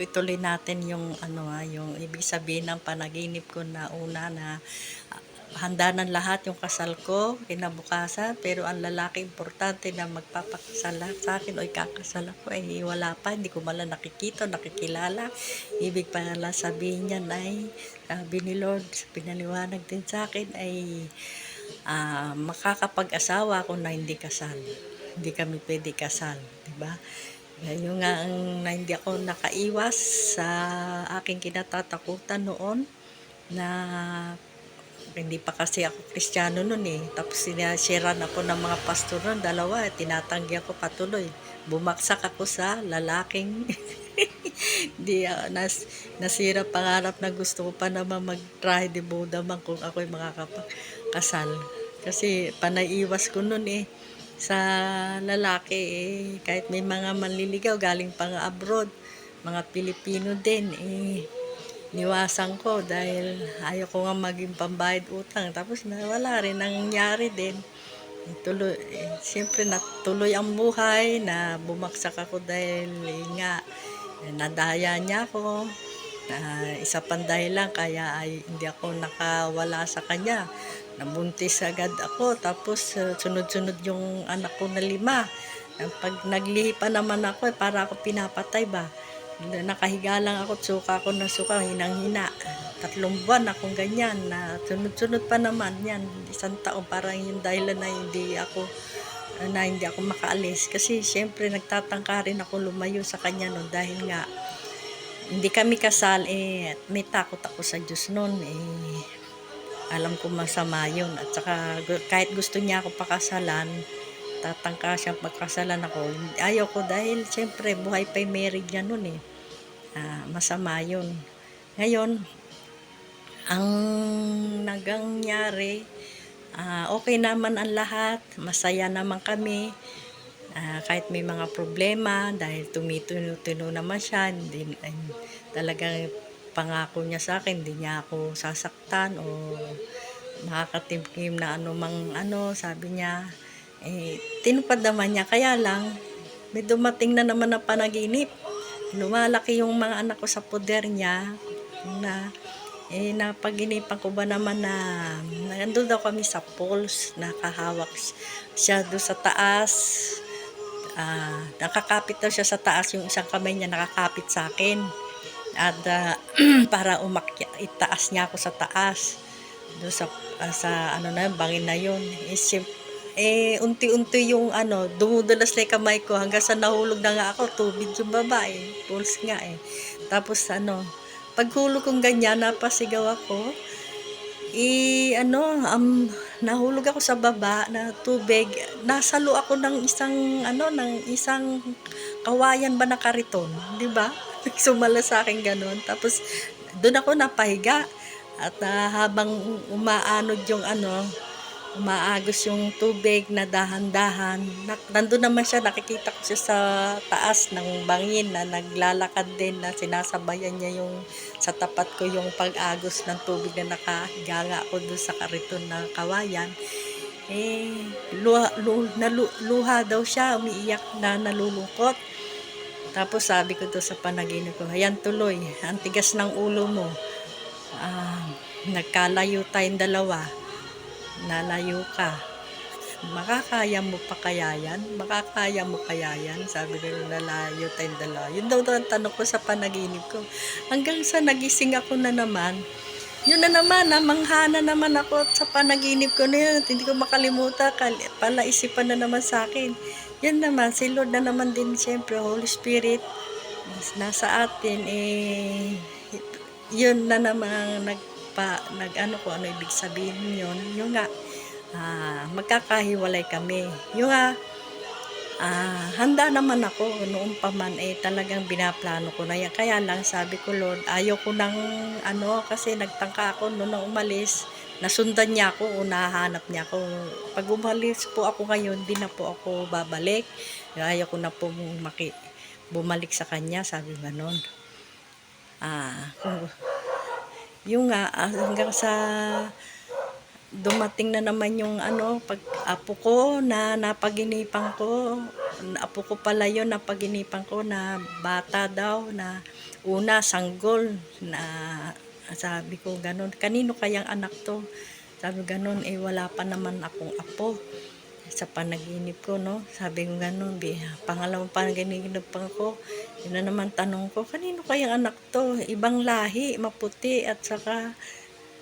Ituloy natin yung ano ah, yung ibig sabihin ng panaginip ko na una na ah, handa ng lahat yung kasal ko kinabukasan. Pero ang lalaki importante na magpapakasal sa akin o ikakasal ako. Ay wala pa hindi ko mala nakikita nakikilala. Ibig pala sabihin niyan ay sabi ni Lord pinaliwanag din sa akin ay ah, makakapag-asawa ako na hindi kasal. Hindi kami pwede kasal di ba yan nga ang na hindi ako nakaiwas sa aking kinatatakutan noon na hindi pa kasi ako kristyano noon eh. Tapos sinasharean ako ng mga pastor noon, dalawa, eh, tinatanggi ako patuloy. Bumaksak ako sa lalaking di ah, nas, nasira pangarap na gusto ko pa naman mag-try de Buddha man kung ako'y makakapagkasal. Kasi panaiwas ko noon eh sa lalaki eh, kahit may mga manliligaw galing pa nga abroad, mga Pilipino din eh, niwasan ko dahil ayaw ko nga maging pambayad utang. Tapos nawala rin, nangyari din. Tuloy, eh, siyempre natuloy ang buhay na bumagsak ako dahil eh, nga nadaya niya ako. Na isa pang dahilan kaya ay hindi ako nakawala sa kanya. Nabuntis agad ako tapos uh, sunod-sunod yung anak ko na lima. Pag naglihi pa naman ako, eh, para ako pinapatay ba. Nakahiga lang ako, suka ako na suka, hinang-hina. Tatlong buwan akong ganyan na sunod-sunod pa naman yan. Isang taon parang yung dahilan na hindi ako na hindi ako makaalis kasi siyempre nagtatangka rin ako lumayo sa kanya no dahil nga hindi kami kasal eh may takot ako sa Diyos noon eh alam ko masama yun. At saka kahit gusto niya ako pakasalan tatangka siya pagkasalan ako. Ayaw ko dahil siyempre buhay pa'y married niya noon eh. Ah, masama yun. Ngayon ang nagangyari ah, okay naman ang lahat. Masaya naman kami. Ah, kahit may mga problema dahil tumituno-tuno naman siya hindi talagang pangako niya sa akin hindi niya ako sasaktan o makakatimkim na ano mang ano sabi niya. Eh tinupad naman niya. Kaya lang may dumating na naman na panaginip. Lumalaki yung mga anak ko sa poder niya na eh napaginipan ko ba naman na nandun daw kami sa poles nakahawak siya doon sa taas. Ah, nakakapit daw siya sa taas, yung isang kamay niya nakakapit sa akin. At ah, para umakya, itaas niya ako sa taas. Doon sa, ah, sa ano na yun, bangin na yun. Eh, sim- eh, unti-unti yung ano, dumudulas na kamay ko hanggang sa nahulog na nga ako, tubig yung baba eh, pulse nga eh. Tapos ano, paghulog kong ganyan, napasigaw ako, i ano um, nahulog ako sa baba na tubig nasalo ako ng isang ano ng isang kawayan ba na kariton di ba sumala sa akin ganun tapos doon ako napahiga at ah, habang umaanod yung ano umaagos yung tubig na dahan-dahan. Nandun naman siya, nakikita ko siya sa taas ng bangin na naglalakad din na sinasabayan niya yung sa tapat ko yung pag-agos ng tubig na nakahiga nga ako doon sa kariton na kawayan. Eh, luha, luha daw siya, umiiyak na nalulungkot. Tapos sabi ko to sa panaginip ko, ayan tuloy, ang tigas ng ulo mo. Ah, nagkalayo tayong dalawa nalayo ka. Makakaya mo pa kaya yan? Makakaya mo kaya yan? Sabi ko nalayo tayong dalawa. Yun daw ang tanong ko sa panaginip ko. Hanggang sa nagising ako na naman, yun na naman, namanghana naman ako sa panaginip ko na yun. Hindi ko makalimutan, kal- pala isipan na naman sa akin. Yan naman, si Lord na naman din, siyempre, Holy Spirit, nasa atin, eh, yun na naman nagpa nag ano ko ano ibig sabihin yun? Yung nga ah, magkakahiwalay kami. Yung nga ah, handa naman ako. Noon pa man eh talagang binaplano ko na yan. Kaya lang sabi ko Lord ayaw ko nang ano kasi nagtangka ako noon na umalis. Nasundan niya ako o niya ako. Pag umalis po ako ngayon di na po ako babalik. Ayaw ko na po maki bumalik sa kanya sabi ganon ah, kung, yung nga, ah, hanggang sa dumating na naman yung ano, pag apo ko na napaginipan ko, apo ko pala yun na paginipan ko na bata daw na una sanggol na sabi ko ganun. Kanino kayang anak to? Sabi ganun eh wala pa naman akong apo. Sa panaginip ko no? Sabi ko ganun bi pangalawang panaginip pa ko yun na naman tanong ko kanino kayang anak to? Ibang lahi maputi at saka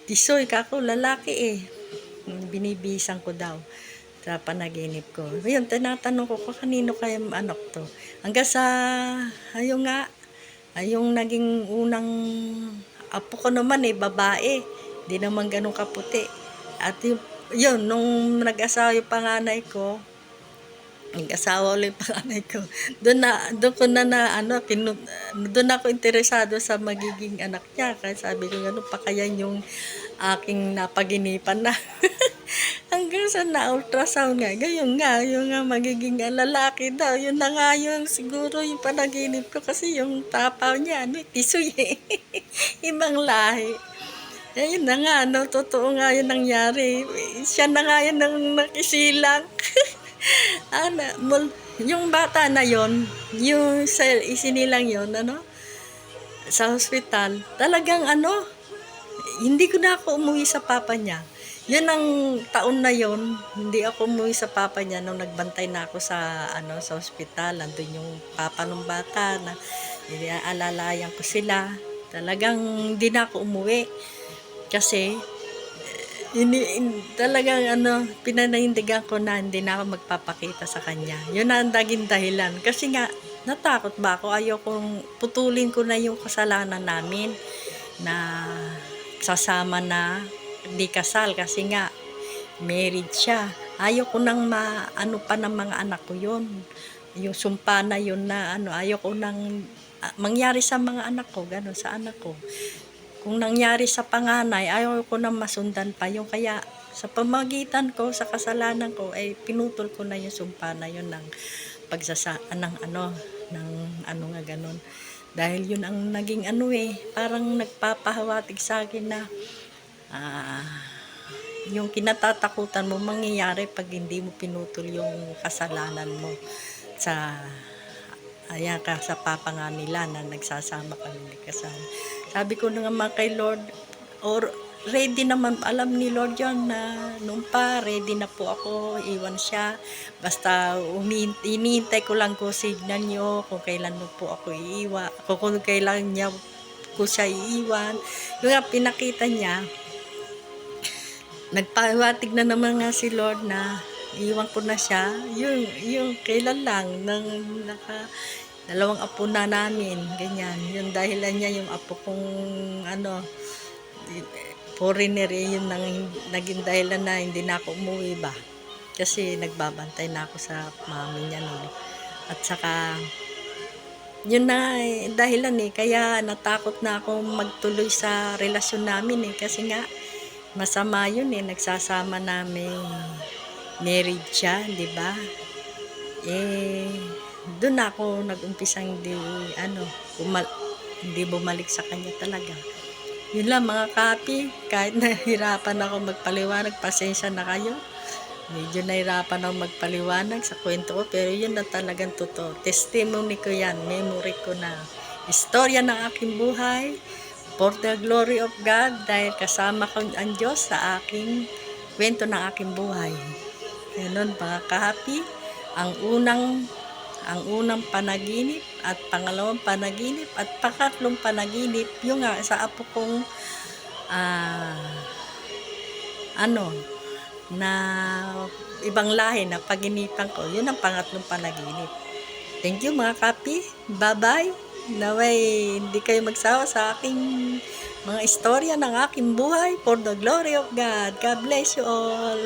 tisoy kako lalaki eh binibisan ko daw sa panaginip ko. Ayun, tinatanong ko kung kanino kaya anak to. Hanggang sa, ayun nga, ayong naging unang apo ko naman eh, babae. Di naman ganun kaputi. At yun, yun nung nag-asawa yung panganay ko, nag-asawa ulit yung panganay ko, doon na, doon ko na na, ano, kinu, doon ako interesado sa magiging anak niya. Kaya sabi ko, ano pa kaya yung aking napaginipan na. Hanggang sa na-ultrasound nga, gayon nga, yung nga magiging ah, lalaki daw. Yun na nga yung siguro yung panaginip ko kasi yung tapaw niya, ano, tisoy eh. Ibang lahi. Ayun na nga, no, totoo nga yun nangyari. Siya na nga yun ang nakisilang. ano, mul- yung bata na yon yung sa isinilang yon ano, sa hospital, talagang ano, hindi ko na ako umuwi sa papa niya. Yun ang taon na yon, hindi ako umuwi sa papa niya nung nagbantay na ako sa ano sa ospital. Nandun yung papa ng bata na alalayan ko sila. Talagang hindi na ako umuwi. Kasi eh, ini, in- talagang ano, pinanaindigan ko na hindi na ako magpapakita sa kanya. Yun ang naging dahilan. Kasi nga, natakot ba ako? Ayokong putulin ko na yung kasalanan namin na sasama na di kasal kasi nga married siya. Ayaw ko nang maano pa ng mga anak ko yun. Yung sumpa na yun na ano, ayaw ko nang ah, mangyari sa mga anak ko, gano'n sa anak ko. Kung nangyari sa panganay, ayaw ko nang masundan pa yung kaya sa pamagitan ko, sa kasalanan ko, ay pinutol ko na yung sumpa na yun ng pagsasa, ng ano, ng ano nga gano'n. Dahil yun ang naging ano eh, parang nagpapahawatig sa akin na ah, yung kinatatakutan mo mangyayari pag hindi mo pinutol yung kasalanan mo sa ayan ka sa papa nga nila na nagsasama kami ni kasal. Sabi ko na naman kay Lord, or ready naman, alam ni Lord yon na nung pa, ready na po ako, iwan siya. Basta inihintay ko lang ko signal nyo kung kailan mo po ako iiwan, kung, kung kailan niya ko siya iiwan. Yung nga pinakita niya, nagpahiwatig na naman nga si Lord na iwan ko na siya. Yung, yung kailan lang, nang naka, dalawang apo na namin, ganyan. Yung dahilan niya, yung apo kong, ano, foreigner eh, yun nang, naging dahilan na hindi na ako umuwi ba. Kasi nagbabantay na ako sa mami niya noon. At saka, yun na eh, dahilan eh. Kaya natakot na ako magtuloy sa relasyon namin eh. Kasi nga, masama yun eh. Nagsasama namin married siya, di ba? Eh, doon ako nag-umpisang di, ano, bumal, hindi bumalik sa kanya talaga. Yun lang mga kapi, kahit nahirapan ako magpaliwanag, pasensya na kayo. Medyo nahirapan ako magpaliwanag sa kwento ko, pero yun na talagang totoo. Testimony ko yan, memory ko na. Istorya ng aking buhay, for the glory of God, dahil kasama ko ang Diyos sa aking kwento ng aking buhay. Ganun mga kahapi, ang unang ang unang panaginip at pangalawang panaginip at pangatlong panaginip yung nga sa apo kong ah, ano na ibang lahi na paginipan ko yun ang pangatlong panaginip. Thank you mga kapi bye bye naway hindi kayo magsawa sa aking mga istorya ng aking buhay. For the glory of God. God bless you all